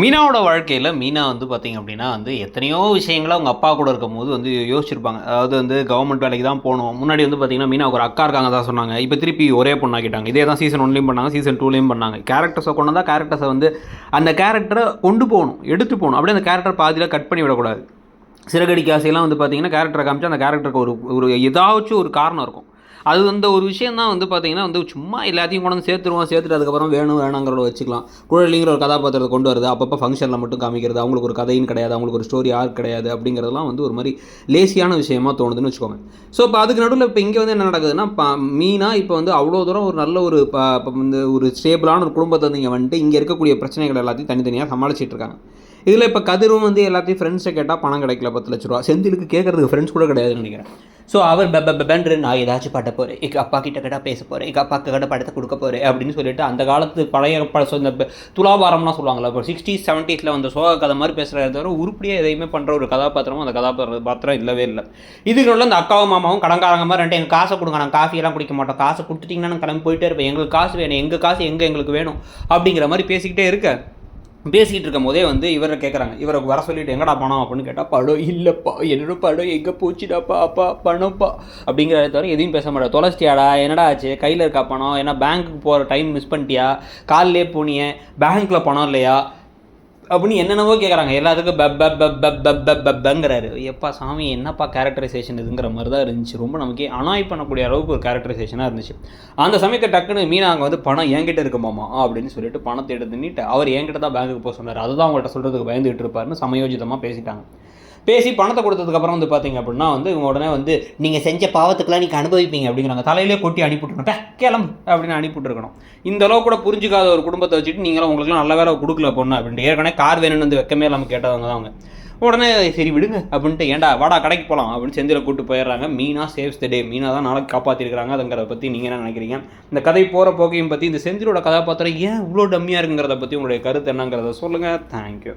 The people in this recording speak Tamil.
மீனாவோட வாழ்க்கையில் மீனா வந்து பார்த்தீங்க அப்படின்னா வந்து எத்தனையோ விஷயங்களை அவங்க அப்பா கூட இருக்கும் போது வந்து யோசிச்சிருப்பாங்க. அதாவது வந்து கவர்மெண்ட் வேலைக்கு தான் போகணும். முன்னாடி வந்து பார்த்தீங்கன்னா மீனா ஒரு அக்கா இருக்காங்க தான் சொன்னாங்க. இப்போ திருப்பி ஒரே பொண்ணாக்கிட்டாங்க இதே தான் சீசன் ஒன்லையும் பண்ணாங்க சீசன் டூலையும் பண்ணாங்க. கேரக்டர்ஸை கொண்டு தான் கேரக்டர்ஸை வந்து அந்த கேரக்டரை கொண்டு போகணும் எடுத்து போகணும். அப்படியே அந்த கேரக்டர் பாதியில் கட் பண்ணி விடக்கூடாது. சிறகடிக்கு ஆசையெல்லாம் வந்து பார்த்தீங்கன்னா கேரக்டரை காமிச்சு அந்த கேரக்டருக்கு ஒரு ஒரு ஏதாச்சும் ஒரு காரணம் இருக்கும். அது அந்த ஒரு விஷயம் தான் வந்து பார்த்தீங்கன்னா வந்து சும்மா எல்லாத்தையும் கொண்டு வந்து சேர்த்துருவோம் சேர்த்துட்டு அதுக்கப்புறம் வேணும் வேணாங்கிறத வச்சுக்கலாம். குழலிங்கிற ஒரு கதாபாத்திரத்தை கொண்டு வருது. அப்பப்போ ஃபங்க்ஷனில் மட்டும் காமிக்கிறது அவங்களுக்கு ஒரு கதையும் கிடையாது அவங்களுக்கு ஒரு ஸ்டோரி யார் கிடையாது அப்படிங்கிறதெல்லாம் வந்து ஒரு மாதிரி லேசியான விஷயமா தோணுதுன்னு வச்சுக்கோங்க. ஸோ இப்போ அதுக்கு நடுவில் இப்போ இங்கே வந்து என்ன நடக்குதுன்னா இப்போ மீனா இப்போ வந்து அவ்வளோ தூரம் ஒரு நல்ல ஒரு இந்த இப்போ வந்து ஒரு ஸ்டேபிளான ஒரு குடும்பத்தை வந்து இங்கே வந்துட்டு இங்கே இருக்கக்கூடிய பிரச்சனைகள் எல்லாத்தையும் தனித்தனியாக சமாளிச்சிட்டு இருக்காங்க. இதில் இப்போ கதிரும் வந்து எல்லாத்தையும் ஃப்ரெண்ட்ஸை கேட்டால் பணம் கிடைக்கல பத்து லட்ச ரூபா. செந்திலுக்கு கேட்குறதுக்கு ஃப்ரெண்ட்ஸ் கூட கிடையாதுன்னு நினைக்கிறேன். ஸோ அவர் பெ நான் ஏதாச்சும் பாட்ட போகிறேன் எங்கள் அப்பா கிட்ட கிட்ட பேச போகிறேன் எங்கள் அப்பா கிட்ட படத்தை கொடுக்க போகிறேன் அப்படின்னு சொல்லிட்டு அந்த காலத்து பழைய ப- இந்த துலாபாரம்லாம் சொல்லுவாங்களா இப்போ சிக்ஸ்டி செவன்ட்டீஸில் வந்த சோக கதை மாதிரி பேசுகிறத தவிர உருப்படியாக எதையுமே பண்ணுற ஒரு கதாபாத்திரமும் அந்த கதாபாத்திரம் பாத்திரம் இல்லவே இல்லை. இதுக்குள்ள அந்த அக்காவும் மாமாவும் கடங்காரங்க மாதிரி ரெண்டு எங்கள் காசை கொடுங்க நாங்கள் காஃபியெல்லாம் குடிக்க மாட்டோம். காசை கொடுத்துட்டிங்கன்னா நான் கிளம்பி போயிட்டே இருப்பேன் எங்களுக்கு காசு வேணும். எங்கள் காசு எங்கே எங்களுக்கு வேணும்? அப்படிங்கிற மாதிரி பேசிக்கிட்டே இருக்க. பேசிகிட்டு இருக்கும் போதே வந்து இவரை கேட்குறாங்க இவரை வர சொல்லிட்டு எங்கடா பணம்? அப்படின்னு கேட்டால் படம் இல்லைப்பா. என்னோட படம் எங்கே போச்சுடாப்பா? அப்பா பணம்ப்பா. அப்படிங்கிறத தவிர எதையும் பேச மாட்டேன் தொலைச்சிட்டியாடா? என்னடா ஆச்சு? கையில் இருக்கா பணம்? ஏன்னா பேங்க்குக்கு போகிற டைம் மிஸ் பண்ணிட்டியா? காலிலே போனியே. பேங்க்கில் பணம் இல்லையா? அப்படின்னு என்னென்னவோ கேட்குறாங்க எல்லாத்துக்கும் பப் பப் பப் பப் பப் பப் பப்ங்கிறாரு எப்பா சாமி என்னப்பா கேரக்டரைசேஷன் இதுங்கிற மாதிரி தான் இருந்துச்சு. ரொம்ப நமக்கு அனாய் பண்ணக்கூடிய அளவுக்கு ஒரு கேரக்டரைசேஷனாக இருந்துச்சு. அந்த சமயத்தை டக்குன்னு மீனா அங்கே வந்து பணம் என்கிட்ட இருக்குமாமா அப்படின்னு சொல்லிட்டு பணத்தை எடுத்து நீட்டு அவர் என்கிட்ட தான் பேங்க்குக்கு போக சொன்னார். அதுதான் அவங்கள்ட்ட சொல்கிறதுக்கு பயந்துகிட்டு இருப்பாருன்னு சமயோஜிதமாக பேசிட்டாங்க. பேசி பணத்தை கொடுத்ததுக்கப்புறம் வந்து பார்த்தீங்க அப்படின்னா வந்து இவங்க உடனே வந்து நீங்கள் செஞ்ச பாவத்துக்கெல்லாம் நீங்கள் அனுபவிப்பீங்க அப்படிங்கிறாங்க. தலையிலே கொட்டி அனுப்பிவிட்டுருக்கோம் கிளம்பு அப்படின்னு அனுப்பிவிட்டுருக்கணும். இந்த அளவு கூட புரிஞ்சுக்காத ஒரு குடும்பத்தை வச்சுட்டு நீங்களும் உங்களுக்குலாம் நல்ல வேலை கொடுக்கல பொண்ணு அப்படின்ட்டு. ஏற்கனவே கார் வேணும்னு வந்து வைக்கமே இல்லாமல் கேட்டவங்க தான் அவங்க. உடனே சரி விடுங்க அப்படின்ட்டு ஏன்டா வாடா கடைக்கு போகலாம் அப்படின்னு செந்தில கூட்டு போயிடுறாங்க. Meena saves the day. Meena தான் நாளைக்கு காப்பாற்றிருக்கிறாங்க அதுங்கிறத பற்றி நீங்கள் என்ன நினைக்கிறீங்க? இந்த கதை போகிற போக்கையும் பற்றி இந்த செந்திலோட கதாபாத்திரம் ஏன் இவ்வளோ டம்மியாக இருக்குங்கிறத பற்றி உங்களுடைய கருத்து என்னங்கிறத சொல்லுங்கள் தேங்க்யூ